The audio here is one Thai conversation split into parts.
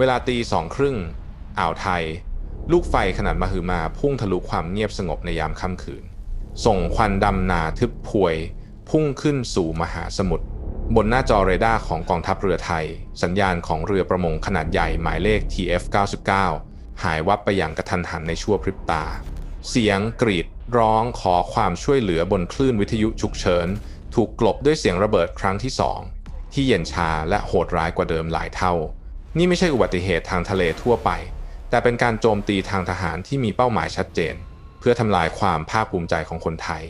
เวลาตีสองครึ่งอ่าวไทย ลูกไฟขนาดมหึมาพุ่งทะลุความเงียบสงบในยามค่ำคืน ส่งควันดำนาทึบพวย พุ่งขึ้นสู่มหาสมุทรบนหน้าจอเรดาร์ของกองทัพเรือไทย สัญญาณของเรือประมงขนาดใหญ่หมายเลข TF99 หายวับไปอย่างกระทันหันในชั่วพริบตา เสียงกรีดร้องขอความช่วยเหลือบนคลื่นวิทยุฉุกเฉิน ถูกกลบด้วยเสียงระเบิดครั้งที่สองที่เย็นชาและโหดร้ายกว่าเดิมหลายเท่า นี่ไม่ใช่อุบัติเหตุทางทะเลทั่วไป แต่เป็นการโจมตีทางทหารที่มีเป้าหมายชัดเจน เพื่อทำลายความภาคภูมิใจของคนไทย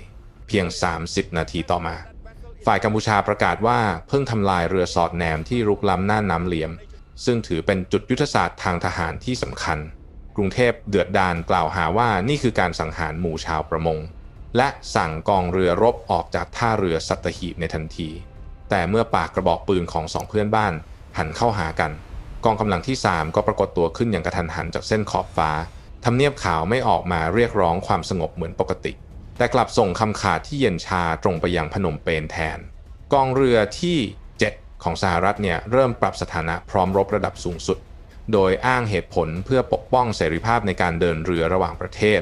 เพียง 30 นาทีต่อมา ฝ่ายกัมพูชาประกาศว่าเพิ่งทำลายเรือสอดแนมที่รุกล้ำหน้าน้ำเหลี่ยม ซึ่งถือเป็นจุดยุทธศาสตร์ทางทหารที่สำคัญ กรุงเทพเดือดดาลกล่าวหาว่านี่คือการสังหารหมู่ชาวประมง และสั่งกองเรือรบออกจากท่าเรือสัตหีบในทันที แต่เมื่อปากกระบอกปืนของสองเพื่อนบ้านหันเข้าหากัน กองกำลังที่ 3 ก็ปรากฏตัวขึ้นอย่างกระทันหันจากเส้นขอบฟ้าทำเนียบขาวไม่ออกมาเรียกร้องความสงบเหมือนปกติ แต่กลับส่งคำขาดที่เย็นชาตรงไปยังพนมเปญแทน กองเรือที่ 7 ของสหรัฐเนี่ยเริ่มปรับสถานะพร้อมรบระดับสูงสุด โดยอ้างเหตุผลเพื่อปกป้องเสรีภาพในการเดินเรือระหว่างประเทศ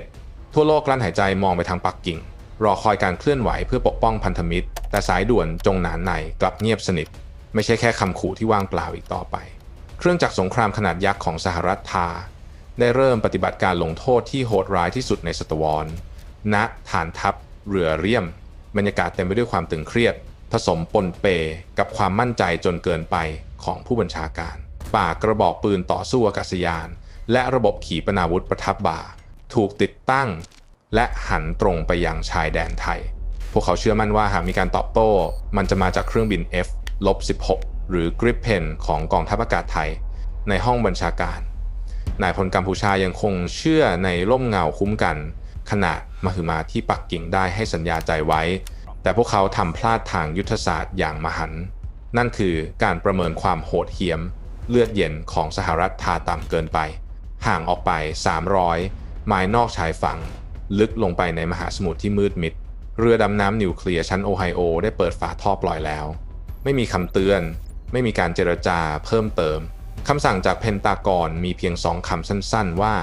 ทั่วโลกกลั้นหายใจมองไปทางปักกิ่ง รอคอยการเคลื่อนไหวเพื่อปกป้องพันธมิตร แต่สายด่วนจงหนานในกลับเงียบสนิท ไม่ใช่แค่คำขู่ที่ว่างเปล่าอีกต่อไป เครื่องจักรสงครามขนาดยักษ์ของสหรัฐทา ได้เริ่มปฏิบัติการลงโทษที่โหดร้ายที่สุดในศตวรรษณฐานทัพเรือเรียม บรรยากาศเต็มไปด้วยความตึงเครียด ผสมปนเปกับความมั่นใจจนเกินไปของผู้บัญชาการปากกระบอกปืนต่อสู้อากาศยาน และระบบขีปนาวุธประทับบ่า ถูกติดตั้ง และหันตรงไปยังชายแดนไทย พวกเขาเชื่อมั่นว่าหากมีการตอบโต้ มันจะมาจากเครื่องบิน F-16 หรือ Gripen ของกองทัพอากาศไทย ในห้องบัญชาการ นายพลกัมพูชายังคงเชื่อในร่มเงาคุ้มกัน ขณะมหึมาที่ปักกิ่งได้ให้สัญญาใจไว้ แต่พวกเขาทำพลาดทางยุทธศาสตร์อย่างมหันต์นั่นคือการประเมินความโหดเหี้ยม เลือดเย็นของสหรัฐทาต่ำเกินไป ห่างออกไป 300 ไมล์นอกชายฝั่ง ลึกลงไปในมหาสมุทรที่มืดมิดเรือดำน้ำนิวเคลียร์ชั้นโอไฮโอได้เปิดฝาท่อปล่อยแล้ว ไม่มีคำเตือน ไม่มีการเจรจาเพิ่มเติมคำสั่งจากเพนตากอนมีเพียงสองคำสั้นๆว่า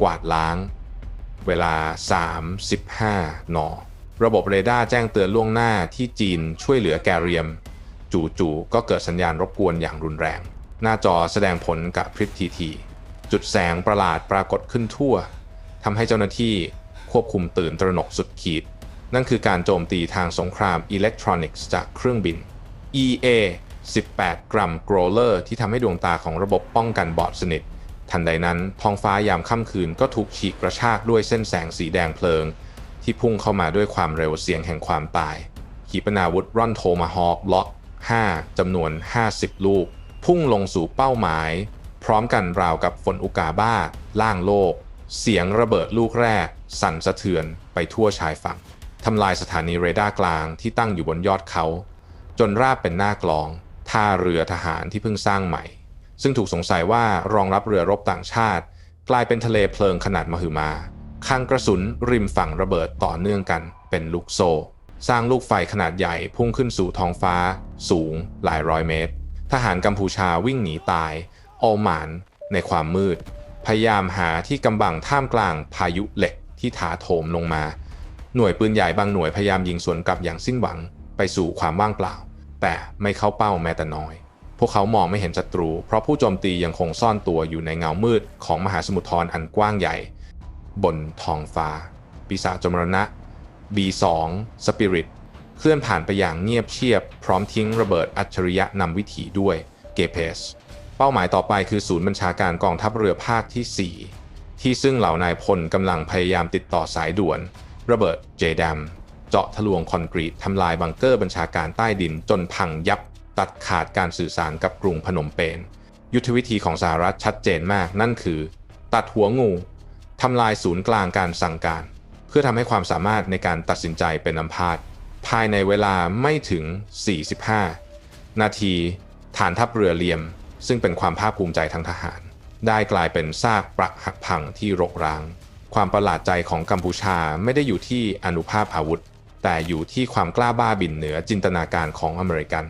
กวาดล้าง เวลา3.15น ระบบเรดาร์แจ้งเตือนล่วงหน้าที่จีนช่วยเหลือแกเรียม จู่ๆก็เกิดสัญญาณรบกวนอย่างรุนแรง หน้าจอแสดงผลกับพริบทีทีจุดแสงประหลาดปรากฏขึ้นทั่วทำให้เจ้าหน้าที่ควบคุมตื่นตระหนกสุดขีด นั่นคือการโจมตีทางสงครามอิเล็กทรอนิกส์จากเครื่องบิน EA 18 กรัมโกรเลอร์ที่ทำให้ดวงตาของระบบป้องกันบอดสนิท ทันใดนั้น ท้องฟ้ายามค่ำคืนก็ถูกฉีกกระชากด้วยเส้นแสงสีแดงเพลิง ที่พุ่งเข้ามาด้วยความเร็วเสียงแห่งความตาย ขีปนาวุธร่อนโทมาฮอคล็อก 5จำนวน 50 ลูก พุ่งลงสู่เป้าหมาย พร้อมกันราวกับฝนอุกาบ้า ล่างโลก เสียงระเบิดลูกแรก สั่นสะเทือนไปทั่วชายฝั่งทำลายสถานีเรดาร์กลางที่ตั้งอยู่บนยอดเขา จนราบเป็นหน้ากลอง ท่าเรือทหารที่เพิ่งสร้างใหม่ ซึ่งถูกสงสัยว่ารองรับเรือรบต่างชาติ กลายเป็นทะเลเพลิงขนาดมหึมาข้างกระสุนริมฝั่งระเบิดต่อเนื่องกันเป็นลูกโซสร้างลูกไฟขนาดใหญ่พุ่งขึ้นสู่ท้องฟ้า สูงหลายร้อยเมตร ทหารกัมพูชาวิ่งหนีตายออหมานในความมืด พยายามหาที่กำบังท่ามกลางพายุเหล็กที่ถาโถมลงมา หน่วยปืนใหญ่บางหน่วยพยายามยิงสวนกลับอย่างสิ้นหวังไปสู่ความว่างเปล่า แต่ไม่เข้าเป้าแม้แต่น้อย พวกเขามองไม่เห็นศัตรู เพราะผู้โจมตียังคงซ่อนตัวอยู่ในเงามืดของมหาสมุทรทรอันกว้างใหญ่ บนท้องฟ้า ปีศาจจมรณะ B2 Spirit เคลื่อนผ่านไปอย่างเงียบเชียบ พร้อมทิ้งระเบิดอัจฉริยะนำวิถีด้วยเกเพสเป้าหมายต่อไปคือศูนย์บัญชาการกองทัพเรือภาคที่ 4 ที่ซึ่งเหล่านายพลกำลังพยายามติดต่อสายด่วน ระเบิดเจดม เจาะทะลวงคอนกรีตทำลายบังเกอร์บัญชาการใต้ดินจนพังยับตัดขาดการสื่อสารกับกรุงพนมเปญยุทธวิธีของสหรัฐชัดเจนมากนั่นคือ ตัดหัวงูทำลายศูนย์กลางการสั่งการ เพื่อทำให้ความสามารถในการตัดสินใจเป็นอัมพาตภายในเวลาไม่ถึง 45 นาที ฐานทัพเรือเลียม ซึ่งเป็นความภาคภูมิใจทางทหาร ได้กลายเป็นซากปรักหักพังที่รกร้าง ความประหลาดใจของกัมพูชาไม่ได้อยู่ที่อนุภาพอาวุธ แต่อยู่ที่ความกล้าบ้าบินเหนือจินตนาการของอเมริกัน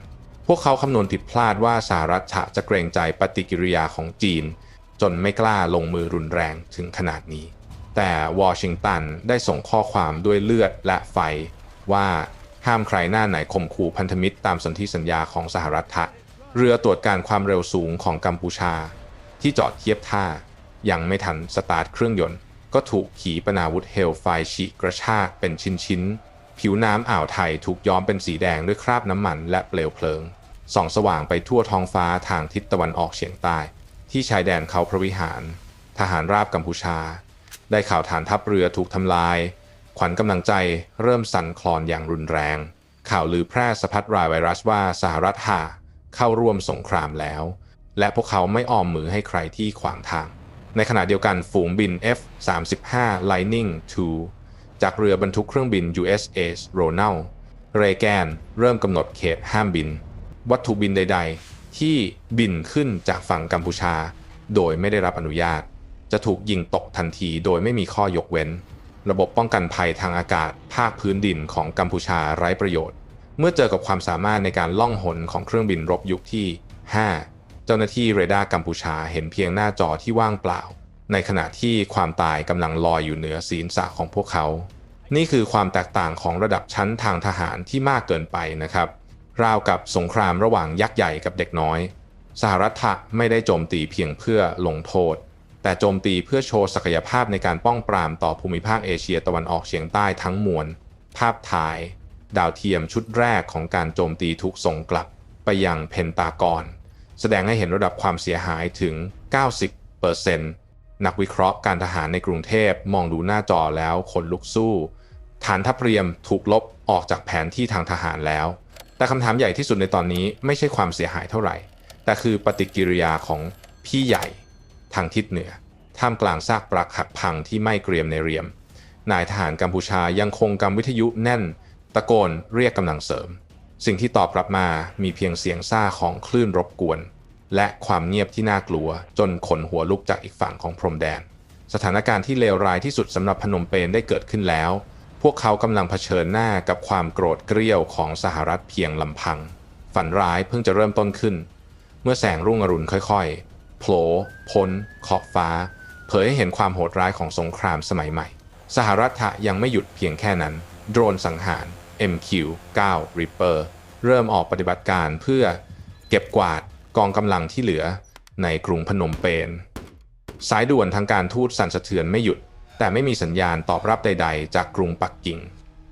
พวกเขาคำนวณผิดพลาดว่าสหรัฐจะเกรงใจปฏิกิริยาของจีน จนไม่กล้าลงมือรุนแรงถึงขนาดนี้ แต่วอชิงตันได้ส่งข้อความด้วยเลือดและไฟว่าห้ามใครหน้าไหนข่มขู่พันธมิตรตามสนธิสัญญาของสหรัฐะเรือตรวจการความเร็วสูงของกัมพูชา ที่จอดเทียบท่า ยังไม่ทันสตาร์ทเครื่องยนต์ ก็ถูกขีปนาวุธเฮลไฟฉีกกระชากเป็นชิ้นๆ ผิวน้ำอ่าวไทยถูกย้อมเป็นสีแดงด้วยคราบน้ำมันและเปลวเพลิง ส่องสว่างไปทั่วท้องฟ้าทางทิศตะวันออกเฉียงใต้ ที่ชายแดนเขาพระวิหาร ทหารราบกัมพูชา ได้ข่าวฐานทัพเรือถูกทำลาย ขวัญกำลังใจเริ่มสั่นคลอนอย่างรุนแรง ข่าวลือแพร่สะพัดรายไวรัสว่าสหรัฐหาเข้าร่วมสงครามแล้ว และพวกเขาไม่อ้อมมือให้ใครที่ขวางทาง ในขณะเดียวกันฝูงบิน F-35 Lightning II จากเรือบรรทุกเครื่องบิน USS Ronald Reagan เริ่มกำหนดเขตห้ามบิน วัตถุบินใด ๆ ที่บินขึ้นจากฝั่งกัมพูชา โดยไม่ได้รับอนุญาต จะถูกยิงตกทันทีโดยไม่มีข้อยกเว้น ระบบป้องกันภัยทางอากาศภาคพื้นดินของกัมพูชาไร้ประโยชน์ เมื่อเจอกับความสามารถในการล่องหนของเครื่องบินรบยุคที่ 5 เจ้าหน้าที่เรดาร์กัมพูชาเห็นเพียงหน้าจอที่ว่างเปล่า ในขณะที่ความตายกำลังลอยอยู่เหนือศีรษะของพวกเขา นี่คือความแตกต่างของระดับชั้นทางทหารที่มากเกินไปนะครับ ราวกับสงครามระหว่างยักษ์ใหญ่กับเด็กน้อย สหรัฐะไม่ได้โจมตีเพียงเพื่อลงโทษ แต่โจมตีเพื่อโชว์ศักยภาพในการป้องปรามต่อภูมิภาคเอเชียตะวันออกเฉียงใต้ทั้งมวล ภาพถ่าย ดาวเทียมชุดแรกของการโจมตีถูกส่งกลับ ไปยังเพนตากอน แสดงให้เห็นระดับความเสียหายถึง 90% นักวิเคราะห์การทหารในกรุงเทพมองดูหน้าจอแล้วขนลุกสู้ ฐานทัพเรียมถูกลบออกจากแผนที่ทางทหารแล้ว แต่คำถามใหญ่ที่สุดในตอนนี้ไม่ใช่ความเสียหายเท่าไหร่ แต่คือปฏิกิริยาของพี่ใหญ่ ทางทิศเหนือ ท่ามกลางซากปรักหักพังที่ไม่เกรียมในเรียม นายทหารกัมพูชายังคงกำวิทยุแน่น ตะโกนเรียกกำลังเสริม สิ่งที่ตอบรับมามีเพียงเสียงซ่าของคลื่นรบกวน และความเงียบที่น่ากลัว จนขนหัวลุกจากอีกฝั่งของพรมแดน สถานการณ์ที่เลวร้ายที่สุดสำหรับพนมเปญได้เกิดขึ้นแล้ว พวกเขากำลังเผชิญหน้ากับความโกรธเกรี้ยวของสหรัฐเพียงลำพัง ฝันร้ายเพิ่งจะเริ่มต้นขึ้น เมื่อแสงรุ่งอรุณค่อยๆโผล่พ้นขอบฟ้า เผยให้เห็นความโหดร้ายของสงครามสมัยใหม่ สหรัฐยังไม่หยุดเพียงแค่นั้น โดรนสังหาร MQ-9 Reaper เริ่มออกปฏิบัติการเพื่อเก็บกวาด กองกำลังที่เหลือในกรุงพนมเปญสายด่วนทางการทูตสั่นสะเทือนไม่หยุด แต่ไม่มีสัญญาณตอบรับใด ๆ จากกรุงปักกิ่ง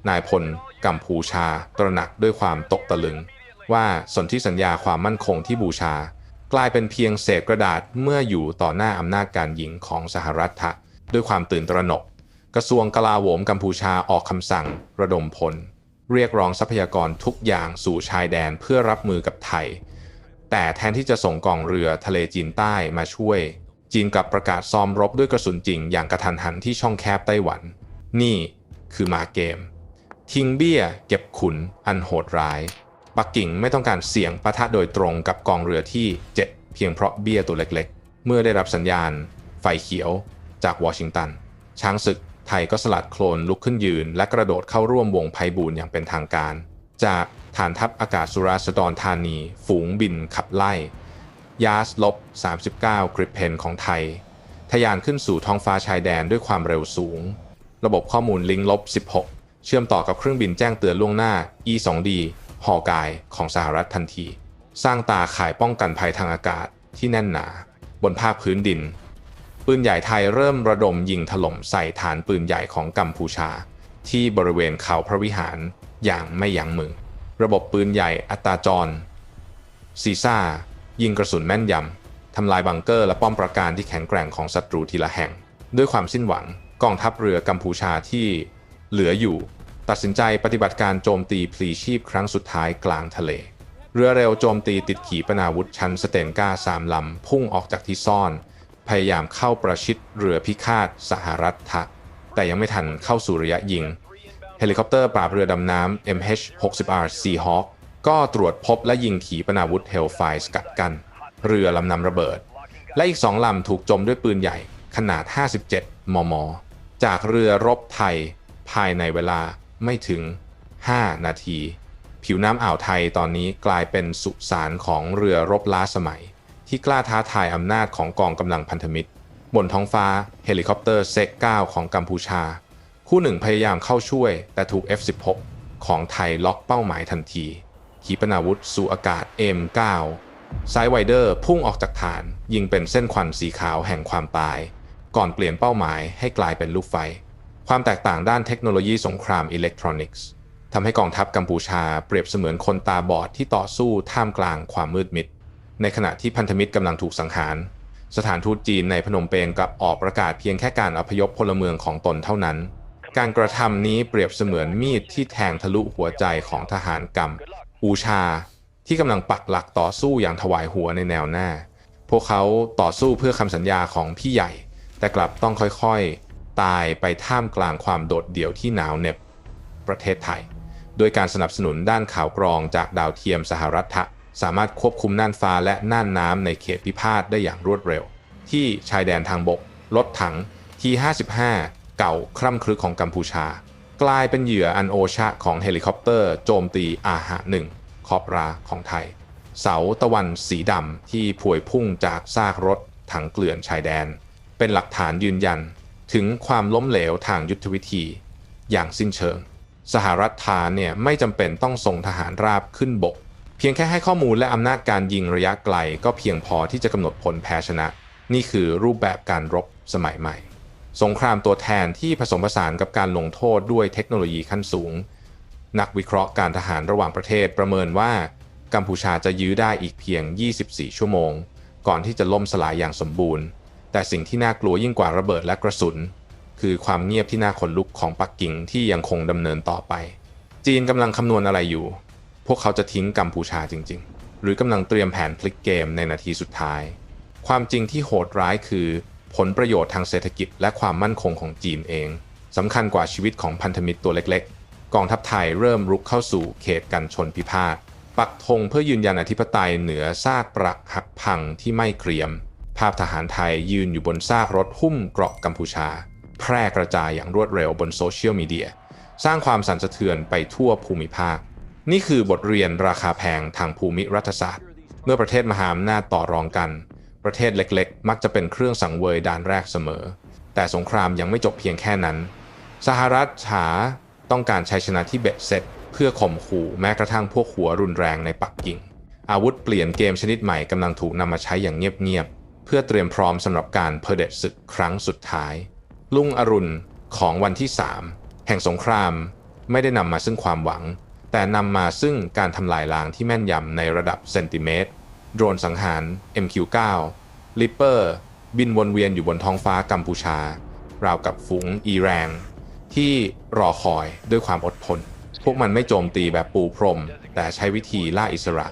นายพลกัมพูชา ตระหนักด้วยความตกตะลึง ว่าสนธิสัญญาความมั่นคงที่บูชา กลายเป็นเพียงเศษกระดาษเมื่ออยู่ต่อหน้าอำนาจการหญิงของสหรัฐะด้วยความตื่นตระหนก กระทรวงกลาโหมกัมพูชาออกคำสั่ง ระดมพล เรียกร้องทรัพยากรทุกอย่างสู่ชายแดนเพื่อรับมือกับไทย แต่แทนที่จะส่งกองเรือทะเลจีนใต้มาช่วย จีนกลับประกาศซ้อมรบด้วยกระสุนจริงอย่างกระทันหันที่ช่องแคบไต้หวัน นี่คือมาเกม ทิ้งเบี้ยเก็บขุนอันโหดร้าย ปักกิ่งไม่ต้องการเสี่ยงปะทะโดยตรงกับกองเรือที่7เพียงเพราะเบี้ยตัวเล็กๆ เมื่อได้รับสัญญาณ ไฟเขียว จากวอชิงตัน ช้างศึกไทยก็สลัดโคลนลุกขึ้นยืน และกระโดดเข้าร่วมวงไพบูลย์อย่างเป็นทางการ จาก ฐานทัพอากาศสุราษฎรธานี ฝูงบินขับไล่ ยาสลบ 39 กริปเพนของไทยทะยานขึ้นสู่ท้องฟ้าชายแดนด้วยความเร็วสูง ระบบข้อมูลลิงลบ 16 เชื่อมต่อกับเครื่องบินแจ้งเตือนล่วงหน้า E2D หอกายของสหรัฐทันที สร้างตาข่ายป้องกันภัยทางอากาศที่แน่นหนา บนภาคพื้นดิน ปืนใหญ่ไทยเริ่มระดมยิงถล่มใส่ฐานปืนใหญ่ของกัมพูชา ที่บริเวณเขาพระวิหารอย่างไม่ยั้งมือ ระบบปืนใหญ่อัตราจร ซีซ่า ยิงกระสุนแม่นยำ ทำลายบังเกอร์และป้อมปราการที่แข็งแกร่งของศัตรูทีละแห่ง ด้วยความสิ้นหวังกองทัพเรือกัมพูชาที่เหลืออยู่ ตัดสินใจปฏิบัติการโจมตีพลีชีพครั้งสุดท้ายกลางทะเล เรือเร็วโจมตีติดขีปนาวุธชั้นสเตนกาสามลำ พุ่งออกจากที่ซ่อน พยายามเข้าประชิดเรือพิฆาตสหรัฐทะ แต่ยังไม่ทันเข้าสู่ระยะยิง เฮลิคอปเตอร์ปราบเรือดำน้ำ MH-60R Seahawk ก็ตรวจพบและยิงขีปนาวุธเฮลไฟสกัดกัน เรือลำนำระเบิด และอีกสองลำถูกจมด้วยปืนใหญ่ขนาด 57 มม จากเรือรบไทยภายในเวลาไม่ถึง 5 นาที ผิวน้ำอ่าวไทยตอนนี้กลายเป็นสุสานของเรือรบล้าสมัย ที่กล้าท้าทายอำนาจของกองกำลังพันธมิตร บนท้องฟ้าเฮลิคอปเตอร์เซก9ของกัมพูชา คู่หนึ่งพยายามเข้าช่วย แต่ถูก F-16 ของไทยล็อกเป้าหมายทันที ขีปนาวุธสู่อากาศ M9 ไซด์ไวเดอร์พุ่งออกจากฐาน ยิงเป็นเส้นควันสีขาวแห่งความตาย ก่อนเปลี่ยนเป้าหมายให้กลายเป็นลูกไฟ ความแตกต่างด้านเทคโนโลยีสงครามอิเล็กทรอนิกส์ทำให้กองทัพกัมพูชาเปรียบเสมือนคนตาบอดที่ต่อสู้ท่ามกลางความมืดมิด ในขณะที่พันธมิตรกำลังถูกสังหาร สถานทูตจีนในพนมเปญกลับออกประกาศเพียงแค่การอพยพพลเมืองของตนเท่านั้น การกระทำนี้เปรียบเสมือนมีดที่แทงทะลุหัวใจของทหารกัมปูชาที่กำลังปักหลักต่อสู้อย่างถวายหัวในแนวหน้า พวกเขาต่อสู้เพื่อคำสัญญาของพี่ใหญ่ แต่กลับต้องค่อยๆ ตายไปท่ามกลางความโดดเดี่ยวที่หนาวเหน็บประเทศไทย โดยการสนับสนุนด้านข่าวกรองจากดาวเทียมสหรัฐะสามารถควบคุมน่านฟ้าและน่านน้ำในเขตพิพาทได้อย่างรวดเร็ว ที่ชายแดนทางบก รถถังที 55 เก่าคร่ำครึกของกัมพูชา กลายเป็นเหยื่ออันโอชะของเฮลิคอปเตอร์โจมตีอาหะหนึ่งคอบราของไทย เสาตะวันสีดำที่พวยพุ่งจากซากรถถังเกลื่อนชายแดน เป็นหลักฐานยืนยัน ถึงความล้มเหลวทางยุทธวิธี อย่างสิ้นเชิง สหรัฐทานเนี่ยไม่จำเป็นต้องส่งทหารราบขึ้นบก เพียงแค่ให้ข้อมูลและอำนาจการยิงระยะไกล ก็เพียงพอที่จะกำหนดผลแพ้ชนะ นี่คือรูปแบบการรบสมัยใหม่ สงครามตัวแทนที่ผสมผสานกับการลงโทษด้วยเทคโนโลยีขั้นสูง นักวิเคราะห์การทหารระหว่างประเทศประเมินว่า กัมพูชาจะยื้อได้อีกเพียง 24 ชั่วโมง ก่อนที่จะล่มสลายอย่างสมบูรณ์ แต่สิ่งที่น่ากลัวยิ่งกว่าระเบิดและกระสุน คือความเงียบที่น่าขนลุกของปักกิ่งที่ยังคงดำเนินต่อไป จีนกำลังคำนวณอะไรอยู่ พวกเขาจะทิ้งกัมพูชาจริง ๆ หรือกำลังเตรียมแผนพลิกเกมในนาทีสุดท้าย ความจริงที่โหดร้ายคือ ผลประโยชน์ทางเศรษฐกิจและความมั่นคงของจีนเองสำคัญกว่าชีวิตของพันธมิตรตัวเล็กๆ กองทัพไทยเริ่มรุกเข้าสู่เขตกันชนพิพาทปักธงเพื่อยืนยันอธิปไตยเหนือซากปรักหักพังที่ไม่เกรียม ภาพทหารไทยยืนอยู่บนซากรถหุ้มเกราะกัมพูชา แพร่กระจายอย่างรวดเร็วบนโซเชียลมีเดีย สร้างความสั่นสะเทือนไปทั่วภูมิภาค นี่คือบทเรียนราคาแพงทางภูมิรัฐศาสตร์ เมื่อประเทศมหาอำนาจต่อรองกัน ประเทศเล็กๆ มักจะเป็นเครื่องสังเวยด่านแรกเสมอ แต่สงครามยังไม่จบเพียงแค่นั้น สหรัฐฉาต้องการชัยชนะที่เบ็ดเสร็จ เพื่อข่มขู่แม้กระทั่งพวกหัวรุนแรงในปักกิ่ง อาวุธเปลี่ยนเกมชนิดใหม่กำลังถูกนำมาใช้อย่างเงียบๆเพื่อเตรียมพร้อมสำหรับการเผด็จศึกครั้งสุดท้าย ลุงอรุณของวันที่ 3 แห่งสงครามไม่ได้นำมาซึ่งความหวัง แต่นำมาซึ่งการทำลายล้างที่แม่นยำในระดับเซนติเมตร โดรนสังหาร MQ9 ลิปเปอร์ บินวนเวียนอยู่บนท้องฟ้ากัมพูชา ราวกับฝูงอีแรงที่รอคอยด้วยความอดทน พวกมันไม่โจมตีแบบปูพรม แต่ใช้วิธีล่าอิสระ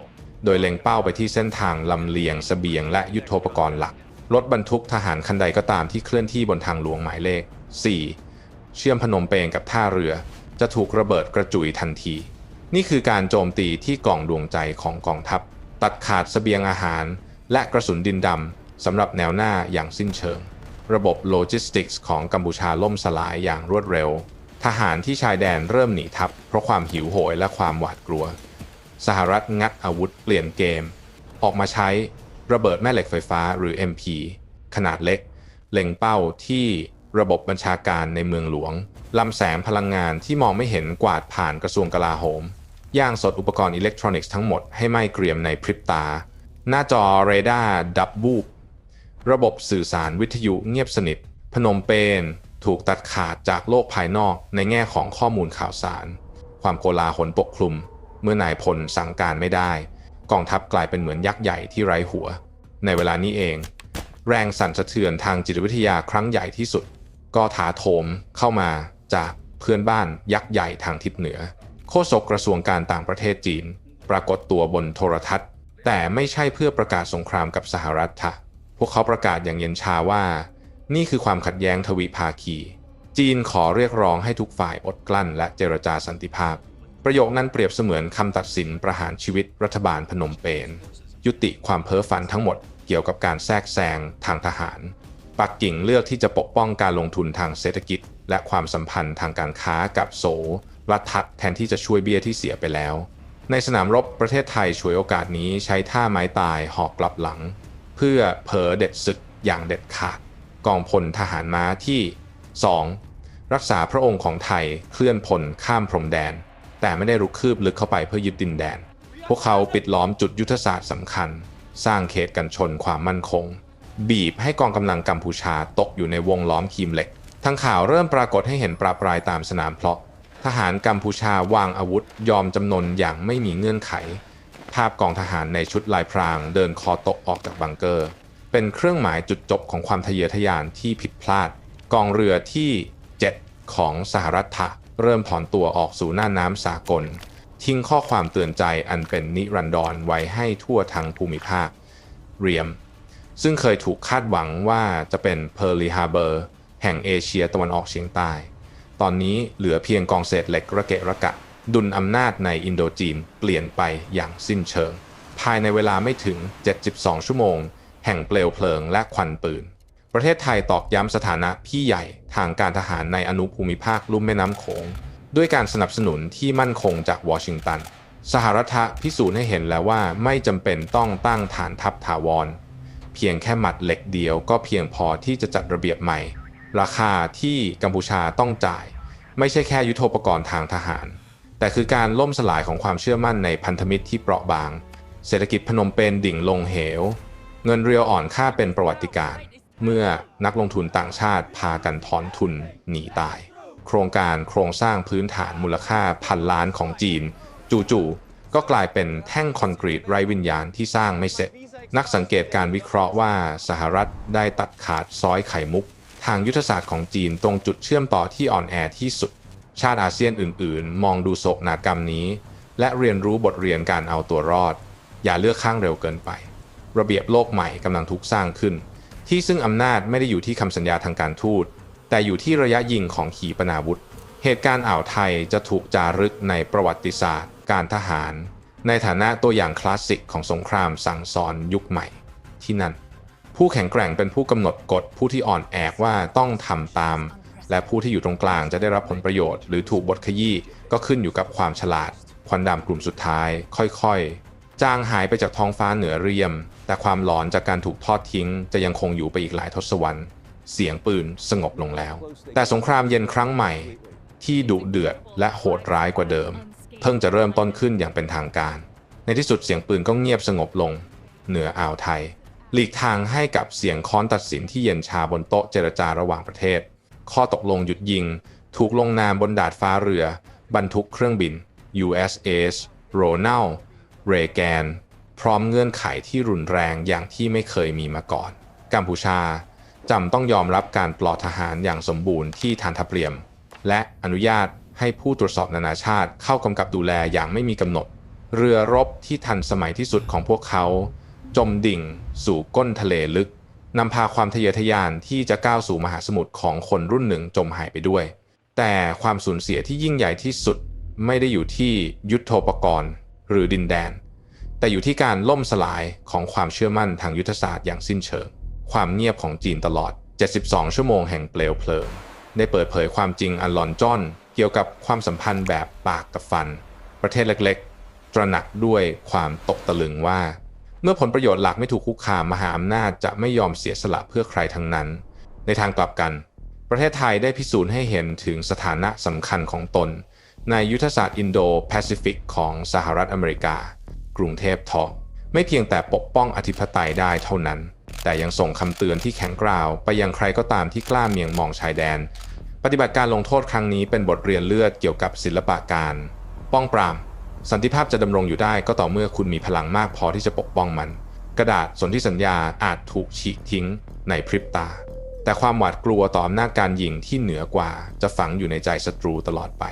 โดยเล็งเป้าไปที่เส้นทางลำเลียงสเสบียงและยุทโธปกรณ์หลัก รถบรรทุกทหารคันใดก็ตามที่เคลื่อนที่บนทางหลวงหมายเลข 4 เชื่อมพนมเปญกับท่าเรือ จะถูกระเบิดกระจุยทันที นี่คือการโจมตีที่กล่องดวงใจของกองทัพ ตัดขาดเสบียงอาหาร และกระสุนดินดำสำหรับแนวหน้าอย่างสิ้นเชิง ระบบโลจิสติกส์ของกัมพูชาล่มสลายอย่างรวดเร็ว ทหารที่ชายแดนเริ่มหนีทัพ เพราะความหิวโหยและความหวาดกลัว สหรัฐงัดอาวุธเปลี่ยนเกม ออกมาใช้ระเบิดแม่เหล็กไฟฟ้าหรือ MP ขนาดเล็ก เล็งเป้าที่ระบบบัญชาการในเมืองหลวงลำแสงพลังงานที่มองไม่เห็นกวาดผ่านกระทรวงกลาโหม ย่างสดอุปกรณ์อิเล็กทรอนิกส์ทั้งหมดให้ไหม้เกรียมในพริบตา หน้าจอเรดาร์ดับบูบระบบสื่อสารวิทยุเงียบสนิท พนมเปญถูกตัดขาดจากโลกภายนอกในแง่ของข้อมูลข่าวสาร ความโกลาหลปกคลุม เมื่อนายพลสั่งการไม่ได้ กองทัพกลายเป็นเหมือนยักษ์ใหญ่ที่ไร้หัว ในเวลานี้เอง แรงสั่นสะเทือนทางจิตวิทยาครั้งใหญ่ที่สุด ก็ถาโถมเข้ามาจากเพื่อนบ้านยักษ์ใหญ่ทางทิศเหนือ ฆษกกระทรวงการต่างประเทศจีน ปรากฏตัวบนโทรทัศน์ แต่ไม่ใช่เพื่อประกาศสงครามกับสหรัฐค่ะพวกเขาประกาศอย่างเย็นชาว่า นี่คือความขัดแย้งทวิภาคี จีนขอเรียกร้องให้ทุกฝ่ายอดกลั้น และเจรจาสันติภาพ ประโยคนั้นเปรียบเสมือนคำตัดสินประหารชีวิตรัฐบาลพนมเปญยุติความเพ้อฝันทั้งหมดเกี่ยวกับการแทรกแซงทางทหาร ปักกิ่งเลือกที่จะปกป้องการลงทุนทางเศรษฐกิจ และความสัมพันธ์ทางการค้ากับโซ รัฐทัดแทนที่จะช่วยเบี้ยที่เสียไปแล้ว ในสนามรบประเทศไทยฉวยโอกาสนี้ใช้ท่าไม้ตายหอกกลับหลัง เพื่อเผอเด็ดศึกอย่างเด็ดขาด กองพลทหารม้าที่ 2. รักษาพระองค์ของไทยเคลื่อนพลข้ามพรมแดน แต่ไม่ได้รุกคืบลึกเข้าไปเพื่อยึดดินแดน พวกเขาปิดล้อมจุดยุทธศาสตร์สำคัญ สร้างเขตกันชนความมั่นคง บีบให้กองกำลังกัมพูชาตกอยู่ในวงล้อมคีมเหล็กทั้งข่าวเริ่มปรากฏให้เห็นปราปรายตามสนามเพลาะ ทหารกัมพูชาวางอาวุธยอมจำนนอย่างไม่มีเงื่อนไข ภาพกองทหารในชุดลายพรางเดินคอตกออกจากบังเกอร์ เป็นเครื่องหมายจุดจบของความทะเยอทะยานที่ผิดพลาด กองเรือที่ 7 ของสหรัฐะเริ่มถอนตัวออกสู่หน้าน้ำสากล ทิ้งข้อความเตือนใจอันเป็นนิรันดรไว้ให้ทั่วทั้งภูมิภาค เรียม ซึ่งเคยถูกคาดหวังว่าจะเป็นเ e อร์ลีฮาร์เบอร์แห่งเอเชียตะวันออกเฉียงใต้ ตอนนี้เหลือเพียงกองเศษเหล็กระเกะระกะ ดุลอำนาจในอินโดจีนเปลี่ยนไปอย่างสิ้นเชิง ภายในเวลาไม่ถึง 72 ชั่วโมง แห่งเปลวเพลิงและควันปืน ประเทศไทยตอกย้ำสถานะพี่ใหญ่ทางการทหารในอนุภูมิภาคลุ่มแม่น้ำโขง ด้วยการสนับสนุนที่มั่นคงจากวอชิงตัน สหรัฐพิสูจน์ให้เห็นแล้วว่าไม่จำเป็นต้องตั้งฐานทัพถาวร เพียงแค่หมัดเหล็กเดียวก็เพียงพอที่จะจัดระเบียบใหม่ ราคาที่กัมพูชาต้องจ่าย ไม่ใช่แค่ยุทโธปกรณ์ทางทหาร แต่คือการล่มสลายของความเชื่อมั่นในพันธมิตรที่เปราะบาง เศรษฐกิจพนมเปญดิ่งลงเหว เงินเรียวอ่อนค่าเป็นประวัติการณ์เมื่อนักลงทุนต่างชาติพากันถอนทุนหนีตาย โครงการโครงสร้างพื้นฐานมูลค่าพันล้านของจีน จู่ๆก็กลายเป็นแท่งคอนกรีตไร้วิญญาณที่สร้างไม่เสร็จ นักสังเกตการวิเคราะห์ว่าสหรัฐได้ตัดขาดซ้อยไข่มุก ทางยุทธศาสตร์ของจีนตรงจุดเชื่อมต่อที่อ่อนแอที่สุด ชาติอาเซียนอื่น ๆ มองดูโศกนากรรมนี้ และเรียนรู้บทเรียนการเอาตัวรอด อย่าเลือกข้างเร็วเกินไป ระเบียบโลกใหม่กำลังถูกสร้างขึ้น ที่ซึ่งอำนาจไม่ได้อยู่ที่คำสัญญาทางการทูต แต่อยู่ที่ระยะยิงของขีปนาวุธ เหตุการณ์อ่าวไทยจะถูกจารึกในประวัติศาสตร์ การทหาร ในฐานะตัวอย่างคลาสสิกของสงครามสั่งสอนยุคใหม่ที่นั่น ผู้แข็งแกร่งเป็นผู้กำหนดกฎผู้ที่อ่อนแอว่าต้องทำตาม และผู้ที่อยู่ตรงกลางจะได้รับผลประโยชน์หรือถูกบทขยี้ก็ขึ้นอยู่กับความฉลาด ควันดำกลุ่มสุดท้าย ค่อยๆ จางหายไปจากท้องฟ้าเหนือเรียม แต่ความหลอนจากการถูกทอดทิ้ง จะยังคงอยู่ไปอีกหลายทศวรรษ เสียงปืนสงบลงแล้ว แต่สงครามเย็นครั้งใหม่ ที่ดุเดือดและโหดร้ายกว่าเดิม เพิ่งจะเริ่มต้นขึ้นอย่างเป็นทางการ ในที่สุดเสียงปืนก็เงียบสงบลง เหนืออ่าวไทย หลีกทางให้กับเสียงค้อนตัดสินที่เย็นชาบนโต๊ะเจรจาระหว่างประเทศ ข้อตกลงหยุดยิง ถูกลงนามบนดาดฟ้าเรือบรรทุกเครื่องบิน USS Ronald Reagan พร้อมเงื่อนไขที่รุนแรงอย่างที่ไม่เคยมีมาก่อน กัมพูชาจำต้องยอมรับการปลอดทหารอย่างสมบูรณ์ที่ฐานทัพเรียม และอนุญาตให้ผู้ตรวจสอบนานาชาติเข้ากำกับดูแลอย่างไม่มีกำหนด เรือรบที่ทันสมัยที่สุดของพวกเขา จมดิ่ง สู่ก้นทะเลลึกนำพาความทะเยอทะยานที่จะก้าวสู่มหาสมุทรของคนรุ่นหนึ่งจมหายไปด้วย แต่ความสูญเสียที่ยิ่งใหญ่ที่สุดไม่ได้อยู่ที่ยุทโธปกรณ์ หรือดินแดน แต่อยู่ที่การล่มสลายของความเชื่อมั่นทางยุทธศาสตร์อย่างสิ้นเชิง ความเงียบของจีนตลอด 72 ชั่วโมงแห่งเปลวเพลิง ได้เปิดเผยความจริงอันหลอนจ้อน เกี่ยวกับความสัมพันธ์แบบปากกับฟัน ประเทศเล็กๆ ตระหนักด้วยความตกตะลึงว่า เมื่อผลประโยชน์หลักไม่ถูกคุกคามมหาอำนาจจะไม่ยอมเสียสละเพื่อใครทั้งนั้น ในทางกลับกัน ประเทศไทยได้พิสูจน์ให้เห็นถึงสถานะสำคัญของตน ในยุทธศาสตร์อินโดแปซิฟิกของสหรัฐอเมริกา กรุงเทพทอไม่เพียงแต่ปกป้องอธิปไตยได้เท่านั้น แต่ยังส่งคำเตือนที่แข็งกร้าว ไปยังใครก็ตามที่กล้าเมียงมองชายแดน ปฏิบัติการลงโทษครั้งนี้เป็นบทเรียนเลือดเกี่ยวกับศิลปะการ ป้องปราม สันติภาพจะดำรงอยู่ได้ก็ต่อเมื่อคุณมีพลังมากพอที่จะปกป้องมัน กระดาษสนธิสัญญาอาจถูกฉีกทิ้งในพริบตา แต่ความหวาดกลัวต่ออำนาจการยิงที่เหนือกว่า จะฝังอยู่ในใจศัตรูตลอดไป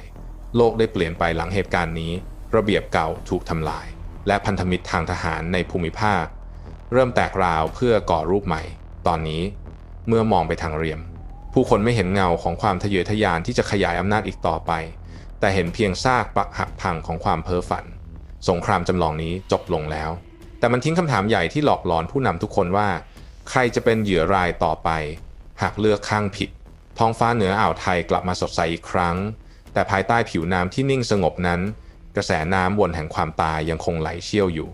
โลกได้เปลี่ยนไปหลังเหตุการณ์นี้ ระเบียบเก่าถูกทำลาย และพันธมิตรทางทหารในภูมิภาค เริ่มแตกราวเพื่อก่อรูปใหม่ ตอนนี้เมื่อมองไปทางเรียม ผู้คนไม่เห็นเงาของความทะเยอทะยานที่จะขยายอำนาจอีกต่อไป แต่เห็นเพียงซากปรักหักพังของความเพ้อฝัน สงครามจำลองนี้จบลงแล้ว แต่มันทิ้งคำถามใหญ่ที่หลอกหลอนผู้นำทุกคนว่า ใครจะเป็นเหยื่อรายต่อไป หากเลือกข้างผิด ท้องฟ้าเหนืออ่าวไทยกลับมาสดใสอีกครั้ง แต่ภายใต้ผิวน้ำที่นิ่งสงบนั้น กระแสน้ำวนแห่งความตายยังคงไหลเชี่ยวอยู่